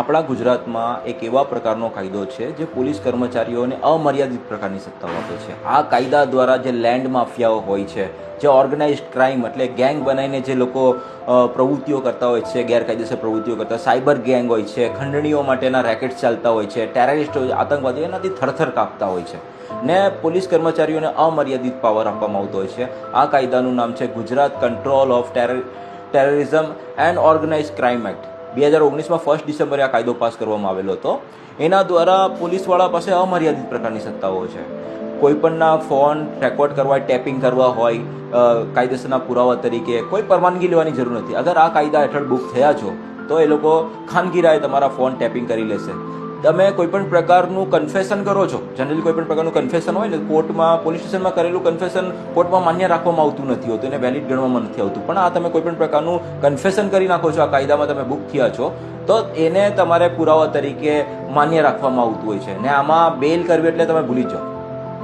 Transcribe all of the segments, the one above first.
આપણા ગુજરાતમાં એક એવા પ્રકારનો કાયદો છે જે પોલીસ કર્મચારીઓને અમર્યાદિત પ્રકારની સત્તાઓ આપે છે. આ કાયદા દ્વારા જે લેન્ડ માફિયાઓ હોય છે, જે ઓર્ગેનાઇઝ ક્રાઇમ એટલે ગેંગ બનાવીને જે લોકો પ્રવૃત્તિઓ કરતા હોય છે, ગેરકાયદેસર પ્રવૃત્તિઓ કરતા સાયબર ગેંગ હોય છે, ખંડણીઓ માટેના રેકેટ્સ ચાલતા હોય છે, ટેરરિસ્ટો, આતંકવાદીઓ એનાથી થરથર કાપતા હોય છે. ને પોલીસ કર્મચારીઓને અમર્યાદિત પાવર આપવામાં આવતો હોય છે. આ કાયદાનું નામ છે Gujarat control of terror, terrorism and organise crime act. બે હજાર ઓગણીસમાં ફર્સ્ટ ડિસેમ્બરે આ કાયદો પાસ કરવામાં આવેલો હતો. એના દ્વારા પોલીસવાળા પાસે અમર્યાદિત પ્રકારની સત્તાઓ છે. કોઈપણના ફોન રેકોર્ડ કરવા ટેપિંગ કરવા હોય કાયદેસરના પુરાવા તરીકે કોઈ પરવાનગી લેવાની જરૂર નથી. અગર આ કાયદા હેઠળ બુક થયા છો, તો એ લોકો ખાનગી રાય તમારા ફોન ટેપિંગ કરી લેશે. તમે કોઈ પણ પ્રકારનું કન્ફેશન કરો છો જનરલી કોઈ પણ પ્રકારનું કન્ફેશન હોય ને, કોર્ટમાં પોલીસ સ્ટેશનમાં કરેલું કન્ફેશન કોર્ટમાં માન્ય રાખવામાં આવતું નથી હોતું એને વેલિડ ગણવામાં નથી આવતું. પણ આ તમે કોઈ પણ પ્રકારનું કન્ફેશન કરી નાખો છો, આ કાયદામાં તમે બુક થયા છો, તો એને તમારે પુરાવા તરીકે માન્ય રાખવામાં આવતું હોય છે. ને આમાં બેલ કરવી એટલે તમે ભૂલી જાઓ.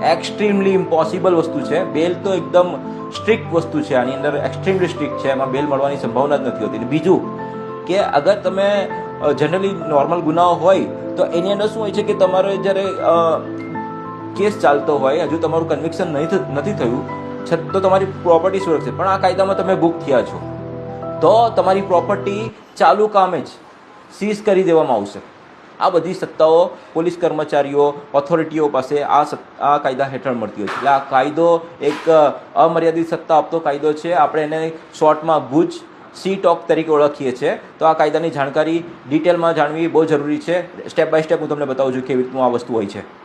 એક્સ્ટ્રીમલી ઇમ્પોસિબલ વસ્તુ છે. બેલ તો એકદમ સ્ટ્રિક્ટ વસ્તુ છે. આની અંદર એક્સ્ટ્રીમલી સ્ટ્રિક્ટ છે. એમાં બેલ મળવાની સંભાવના જ નથી હોતી. બીજું કે અગર તમે જનરલી નોર્મલ ગુનાઓ હોય તો એની અંદર શું હોય છે કે તમારે જ્યારે કેસ ચાલતો હોય, હજુ તમારું કન્વિક્શન નહીં નથી થયું છતાં તો તમારી પ્રોપર્ટી સુરક્ષિત પણ આ કાયદામાં તમે બુક થયા છો. તો તમારી પ્રોપર્ટી ચાલુ કામે જ સીઝ કરી દેવામાં આવશે. આ બધી સત્તાઓ પોલીસ કર્મચારીઓ ઓથોરિટીઓ પાસે આ આ કાયદા હેઠળ મળતી હોય છે. એટલે આ કાયદો એક, અમર્યાદિત સત્તા આપતો કાયદો છે. આપણે એને શોર્ટમાં ગુજ સી ટોક તરીકે ઓળખીએ છીએ. તો આ કાયદાની જાણકારી ડિટેલમાં જાણવી બહુ જરૂરી છે. સ્ટેપ બાય સ્ટેપ હું તમને બતાવું છું કેવી રીતનું આ વસ્તુ હોય છે.